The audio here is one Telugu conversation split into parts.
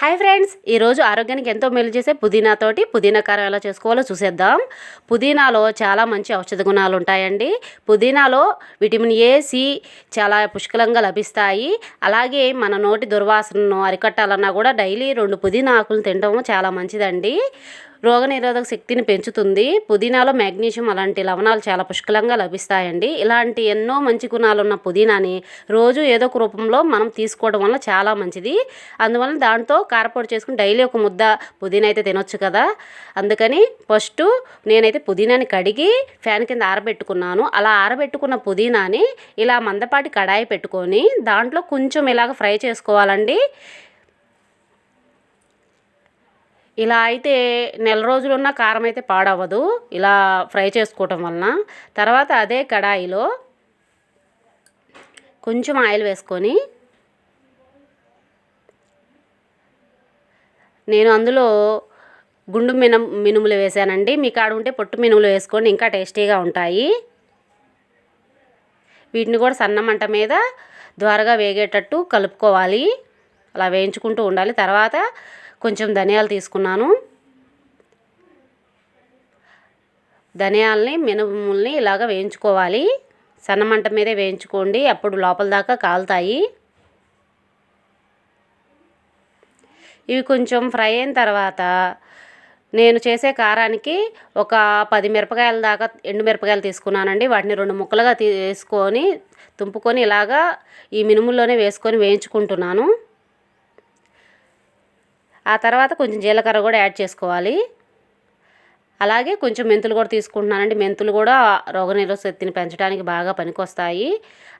హాయ్ ఫ్రెండ్స్ ఈరోజు ఆరోగ్యానికి ఎంతో మేలు చేసే పుదీనాతోటి పుదీనా కారం ఎలా చేసుకోవాలో చూసేద్దాం. పుదీనాలో చాలా మంచి ఔషధ గుణాలు ఉంటాయండి. పుదీనాలో విటమిన్ ఏ సి చాలా పుష్కలంగా లభిస్తాయి. అలాగే మన నోటి దుర్వాసనను అరికట్టాలన్నా కూడా డైలీ రెండు పుదీనా ఆకులు తినడం చాలా మంచిదండి. రోగనిరోధక శక్తిని పెంచుతుంది. పుదీనాలో మ్యాగ్నీషియం అలాంటి లవణాలు చాలా పుష్కలంగా లభిస్తాయండి. ఇలాంటి ఎన్నో మంచి గుణాలు ఉన్న పుదీనాని రోజు ఏదో ఒక రూపంలో మనం తీసుకోవడం వల్ల చాలా మంచిది. అందువల్ల దాంతో కారపొడి చేసుకుని డైలీ ఒక ముద్ద పుదీనా అయితే తినొచ్చు కదా. అందుకని ఫస్ట్ నేనైతే పుదీనాని కడిగి ఫ్యాన్ కింద ఆరబెట్టుకున్నాను. అలా ఆరబెట్టుకున్న పుదీనాని ఇలా మందపాటి కడాయి పెట్టుకొని దాంట్లో కొంచెం ఇలాగ ఫ్రై చేసుకోవాలండి. ఇలా అయితే నెల రోజులున్న కారం అయితే పాడవదు ఇలా ఫ్రై చేసుకోవటం వలన. తర్వాత అదే కడాయిలో కొంచెం ఆయిల్ వేసుకొని నేను అందులో గుండు మినం మినుములు వేసానండి. మీ కాడ ఉంటే పొట్టు మినుములు వేసుకోండి. ఇంకా టేస్టీగా ఉంటాయి. వీటిని కూడా సన్న మంట మీద ద్వారగా వేగేటట్టు కలుపుకోవాలి. అలా వేయించుకుంటూ ఉండాలి. తర్వాత కొంచెం ధనియాలు తీసుకున్నాను. ధనియాలని మినుముల్ని ఇలాగ వేయించుకోవాలి. సన్నమంట మీదే వేయించుకోండి. అప్పుడు లోపల దాకా కాలుతాయి. ఇవి కొంచెం ఫ్రై అయిన తర్వాత నేను చేసే కారానికి ఒక పది మిరపకాయల దాకా ఎండు మిరపకాయలు తీసుకున్నానండి. వాటిని రెండు ముక్కలుగా తీసుకొని తుంపుకొని ఇలాగా ఈ మినుముల్లోనే వేసుకొని వేయించుకుంటున్నాను. ఆ తర్వాత కొంచెం జీలకర్ర కూడా యాడ్ చేసుకోవాలి. అలాగే కొంచెం మెంతులు కూడా తీసుకుంటున్నానండి. మెంతులు కూడా రోగనిరోధ శక్తిని పెంచడానికి బాగా పనికొస్తాయి.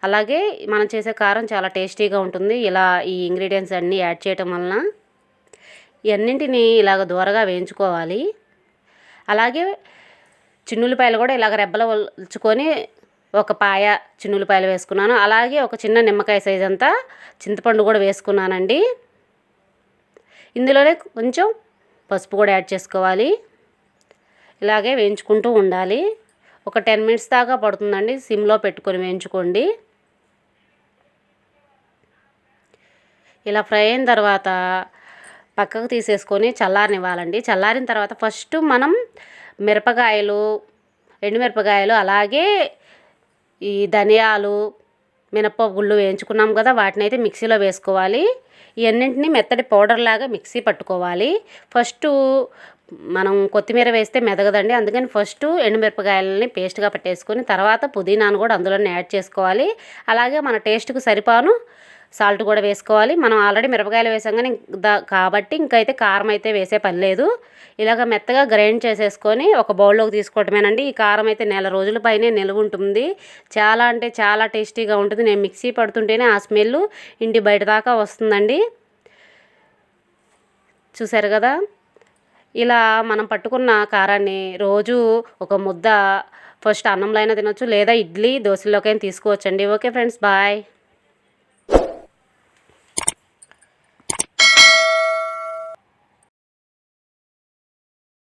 అలాగే మనం చేసే కారం చాలా టేస్టీగా ఉంటుంది. ఇలా ఈ ఇంగ్రీడియంట్స్ అన్నీ యాడ్ చేయటం వలన ఇవన్నింటినీ ఇలాగ దూరగా వేయించుకోవాలి. అలాగే చిన్నులపాయలు కూడా ఇలాగ రెబ్బలు వల్చుకొని ఒక పాయ చిన్నులపాయలు వేసుకున్నాను. అలాగే ఒక చిన్న నిమ్మకాయ సైజ్ అంతా చింతపండు కూడా వేసుకున్నానండి. ఇందులోనే కొంచెం పసుపు కూడా యాడ్ చేసుకోవాలి. ఇలాగే వేయించుకుంటూ ఉండాలి. ఒక టెన్ మినిట్స్ దాకా పడుతుందండి. సిమ్లో పెట్టుకొని వేయించుకోండి. ఇలా ఫ్రై అయిన తర్వాత పక్కకు తీసేసుకొని చల్లారనివ్వాలండి. చల్లారిన తర్వాత ఫస్ట్ మనం మిరపకాయలు ఎండుమిరపకాయలు అలాగే ఈ ధనియాలు మినప్ప గుళ్ళు వేయించుకున్నాం కదా వాటిని అయితే మిక్సీలో వేసుకోవాలి. ఇవన్నింటినీ మెత్తటి పౌడర్ లాగా మిక్సీ పట్టుకోవాలి. ఫస్ట్ మనం కొత్తిమీర వేస్తే మెదగదండి. అందుకని ఫస్ట్ ఎండుమిరపకాయలని పేస్ట్గా పట్టేసుకొని తర్వాత పుదీనాను కూడా అందులోనే యాడ్ చేసుకోవాలి. అలాగే మన టేస్ట్కి సరిపాను సాల్ట్ కూడా వేసుకోవాలి. మనం ఆల్రెడీ మిరపకాయలు వేసాం కానీ కాబట్టి ఇంకైతే కారం అయితే వేసే పని లేదు. ఇలాగ మెత్తగా గ్రైండ్ చేసేసుకొని ఒక బౌల్లోకి తీసుకోవటమేనండి. ఈ కారం అయితే నెల రోజుల పైనే నిల్వ ఉంటుంది చాలా అంటే చాలా టేస్టీగా ఉంటుంది. నేను మిక్సీ పడుతుంటేనే ఆ స్మెల్ ఇంటి బయట దాకా వస్తుందండి. చూసారు కదా? ఇలా మనం పట్టుకున్న కారాన్ని రోజు ఒక ముద్ద ఫస్ట్ అన్నంలో అయినా తినొచ్చు లేదా ఇడ్లీ దోశలోకైనా తీసుకోవచ్చండి. Okay friends bye.